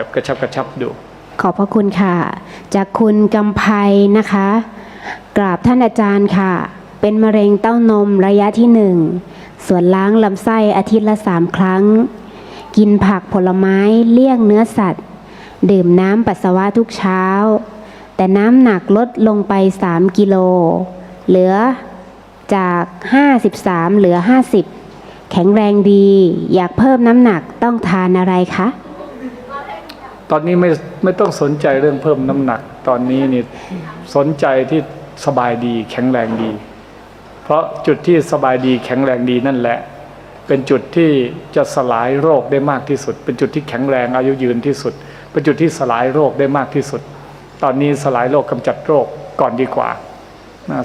แบบกระชับกระชับดู ขอบพระคุณค่ะ จากคุณกำไพนะคะ กราบท่านอาจารย์ค่ะ เป็นมะเร็งเต้านมระยะที่หนึ่งส่วนล้างลำไส้อาทิตย์ละสามครั้ง กินผักผลไม้เลี่ยงเนื้อสัตว์ ดื่มน้ำปัสสาวะทุกเช้า แต่น้ำหนักลดลงไป 3 กิโล เหลือจาก 53 เหลือ 50 แข็งแรงดี อยากเพิ่มน้ำหนักต้องทานอะไรคะ ตอนนี้ไม่ไม่ต้องสนใจเรื่องเพิ่มน้ำหนัก ตอนนี้นี่สนใจที่สบายดีแข็งแรงดี เพราะจุดที่สบายดีแข็งแรงดีนั่นแหละ เป็นจุดที่จะสลายโรคได้มากที่สุด เป็นจุดที่แข็งแรงอายุยืนที่สุด เป็นจุดที่สลายโรคได้มากที่สุด ตอนนี้สลายโรคกำจัดโรคก่อนดีกว่า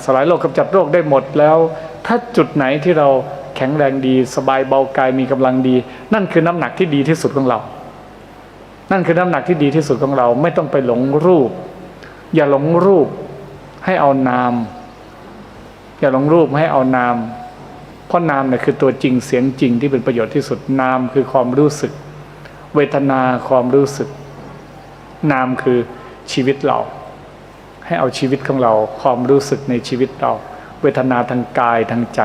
สลายโรคกำจัดโรคได้หมดแล้ว ถ้าจุดไหนที่เราแข็งแรงดี สบายเบากายมีกำลังดี นั่นคือน้ำหนักที่ดีที่สุดของเรา นั่นคือน้ำหนักที่ดีที่สุดของเราไม่ต้องไปหลงรูป อย่าหลงรูปให้เอานาม อย่าหลงรูปให้เอานาม เพราะนามเนี่ยคือตัวจริงเสียงจริงที่เป็นประโยชน์ที่สุดนามคือความรู้สึก เวทนาความรู้สึก นามคือชีวิตเรา ให้เอาชีวิตของเรา ความรู้สึกในชีวิตเรา เวทนาทางกายทางใจ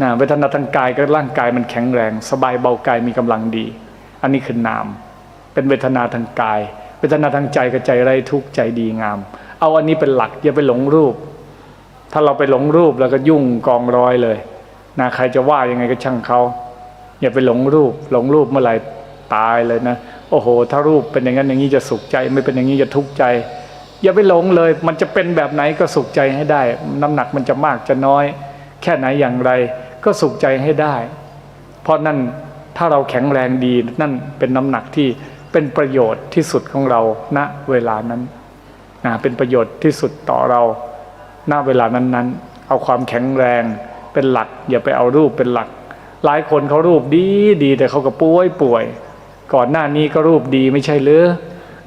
นะเวทนาทางกายก็ร่างกายมันแข็งแรง สบายเบากายมีกำลังดี อันนี้คือนาม เป็นเวทนาทางกาย เวทนาทางใจก็ใจไร้ทุกข์ใจดีงาม เอาอันนี้เป็นหลักอย่าไปหลงรูป ถ้าเราไปหลงรูปแล้วก็ยุ่งกองร้อยเลยนะใครจะว่ายังไงก็ช่างเขาอย่าไปหลงรูป หลงรูปเมื่อไหร่ตายเลยนะ โอ้โห ถ้ารูปเป็นอย่างนั้นอย่างนี้จะสุขใจ ไม่เป็นอย่างนี้จะทุกข์ใจ อย่าไปหลงเลย มันจะเป็นแบบไหนก็สุขใจให้ได้ น้ำหนักมันจะมากจะน้อย แค่ไหนอย่างไร ก็สุขใจให้ได้ เพราะนั่นถ้าเราแข็งแรงดีนั่นเป็นน้ำหนักที่ เป็นประโยชน์ที่สุดของเราณเวลานั้นนะเป็นประโยชน์ที่สุดต่อเราณเวลานั้นๆ เอาความแข็งแรงเป็นหลัก อย่าไปเอารูปเป็นหลัก หลายคนเขารูปดีดีแต่เขาก็ป่วยป่วย ก่อนหน้านี้ก็รูปดีไม่ใช่หรือ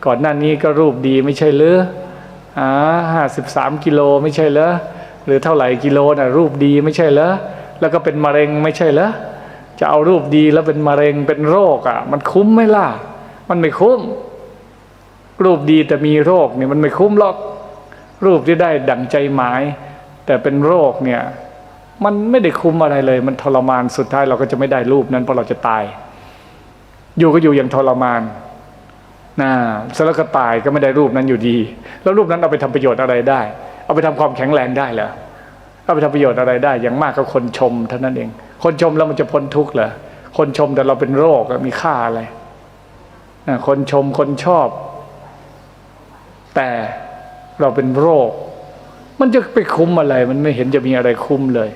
ก่อนหน้านี้ก็รูปดีไม่ใช่หรืออ่าห้าสิบสามกิโลไม่ใช่เหรอหรือเท่าไหร่กิโลน่ะรูปดีไม่ใช่เหรอแล้วก็เป็นมะเร็งไม่ใช่เหรอจะเอารูปดีแล้วเป็นมะเร็งเป็นโรคอะ มันคุ้มไหมล่ะ มันไม่คุ้ม รูปดีแต่มีโรคเนี่ยมันไม่คุ้มหรอก รูปที่ได้ดั่งใจหมาย แต่เป็นโรคเนี่ย มันไม่ได้คุ้มอะไรเลย มันทรมานสุดท้ายเราก็จะไม่ได้รูปนั้นเพราะเราจะตาย อยู่ก็อยู่อย่างทรมานนะเสร็จแล้วก็ตายก็ไม่ได้รูปนั้นอยู่ดี แล้วรูปนั้นเอาไปทำประโยชน์อะไรได้ เอาไปทำความแข็งแรงได้เหรอเอาไปทำประโยชน์อะไรได้ อย่างมากก็คนชมเท่านั้นเอง คนชมแล้วมันจะพ้นทุกข์เหรอคนชมแต่เราเป็นโรคมีค่าอะไร คนชมคนชอบ แต่เราเป็นโรค มันจะไปคุ้มอะไร มันไม่เห็นจะมีอะไรคุ้มเลย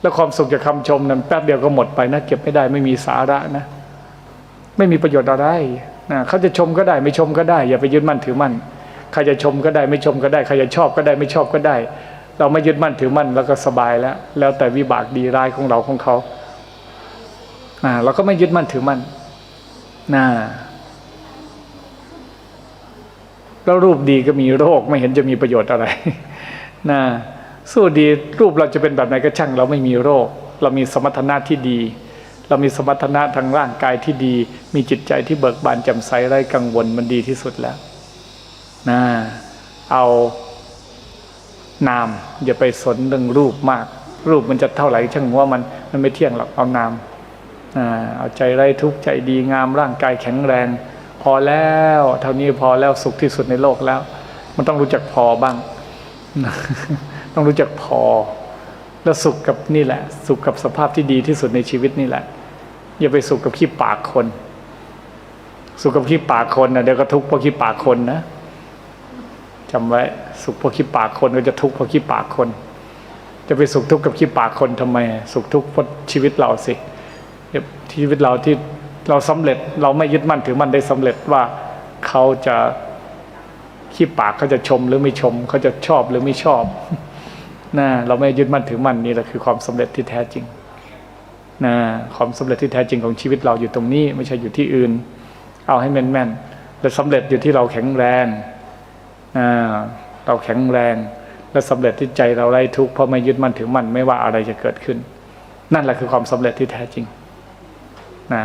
แล้วความสุขจากคำชมนั้นแป๊บเดียวก็หมดไปนะเก็บไม่ได้ไม่มีสาระนะ ไม่มีประโยชน์อะไรนะเขาจะชมก็ได้ ไม่ชมก็ได้ อย่าไปยึดมั่นถือมั่นใครจะชมก็ได้ ไม่ชมก็ได้ใครจะชอบก็ได้ ไม่ชอบก็ได้ เราไม่ยึดมั่นถือมั่นแล้วก็สบายแล้ว แล้วแต่วิบากดีร้ายของเราของเขาอ่าเราก็ไม่ยึดมั่นถือมั่น นะแล้วรูปดีก็มีโรคไม่เห็นจะมีประโยชน์อะไรนะสู้ดีรูปเราจะเป็นแบบไหนก็ช่าง เราไม่มีโรค เรามีสมรรถนะที่ดี เรามีสมรรถนะทางร่างกายที่ดี มีจิตใจที่เบิกบานแจ่มใสไร้กังวลมันดีที่สุดแล้วนะเอานามอย่าไปสนเรื่องรูปมาก รูปมันจะเท่าไหร่ช่างว่ามันมันไม่เที่ยงหรอกเอานาม เอาใจไร้ทุกข์ใจดีงามร่างกายแข็งแรง พอแล้วเท่านี้พอแล้วสุขที่สุดในโลกแล้ว มันต้องรู้จักพอบ้าง ต้องรู้จักพอ แล้วสุขกับนี่แหละ สุขกับสภาพที่ดีที่สุดในชีวิตนี่แหละ อย่าไปสุขกับขี้ปากคน สุขกับขี้ปากคนนะเดี๋ยวก็ทุกข์เพราะขี้ปากคนนะจำไว้สุขเพราะขี้ปากคนก็จะทุกข์เพราะขี้ปากคน จะไปสุขทุกข์กับขี้ปากคนทำไม สุขทุกข์เพราะชีวิตเราสิ ชีวิตเราที่เราสำเร็จเราไม่ยึดมั่นถือมั่นได้สำเร็จว่าเขาจะขี้ปากเขาจะชมหรือไม่ชมเขาจะชอบหรือไม่ชอบนะเราไม่ยึดมั่นถือมั่นนี่แหละคือความสำเร็จที่แท้จริงนะความสำเร็จที่แท้จริงของชีวิตเราอยู่ตรงนี้ ไม่ใช่อยู่ที่อื่น เอาให้แม่นๆและสำเร็จอยู่ที่เราแข็งแรงอ่าเราแข็งแรง และสำเร็จที่ใจเราไร้ทุกข์เพราะไม่ยึดมั่นถือมั่นไม่ว่าอะไรจะเกิดขึ้น นั่นแหละคือความสำเร็จที่แท้จริง นะ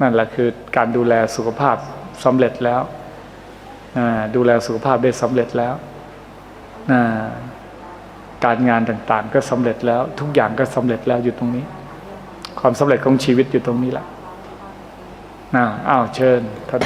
นั่นแหละคือการดูแลสุขภาพสำเร็จแล้วดูแลสุขภาพได้สำเร็จแล้วการงานต่างๆ ก็สำเร็จแล้ว ทุกอย่างก็สำเร็จแล้วอยู่ตรงนี้ ความสำเร็จของชีวิตอยู่ตรงนี้แหละอ้าวเชิญท่าน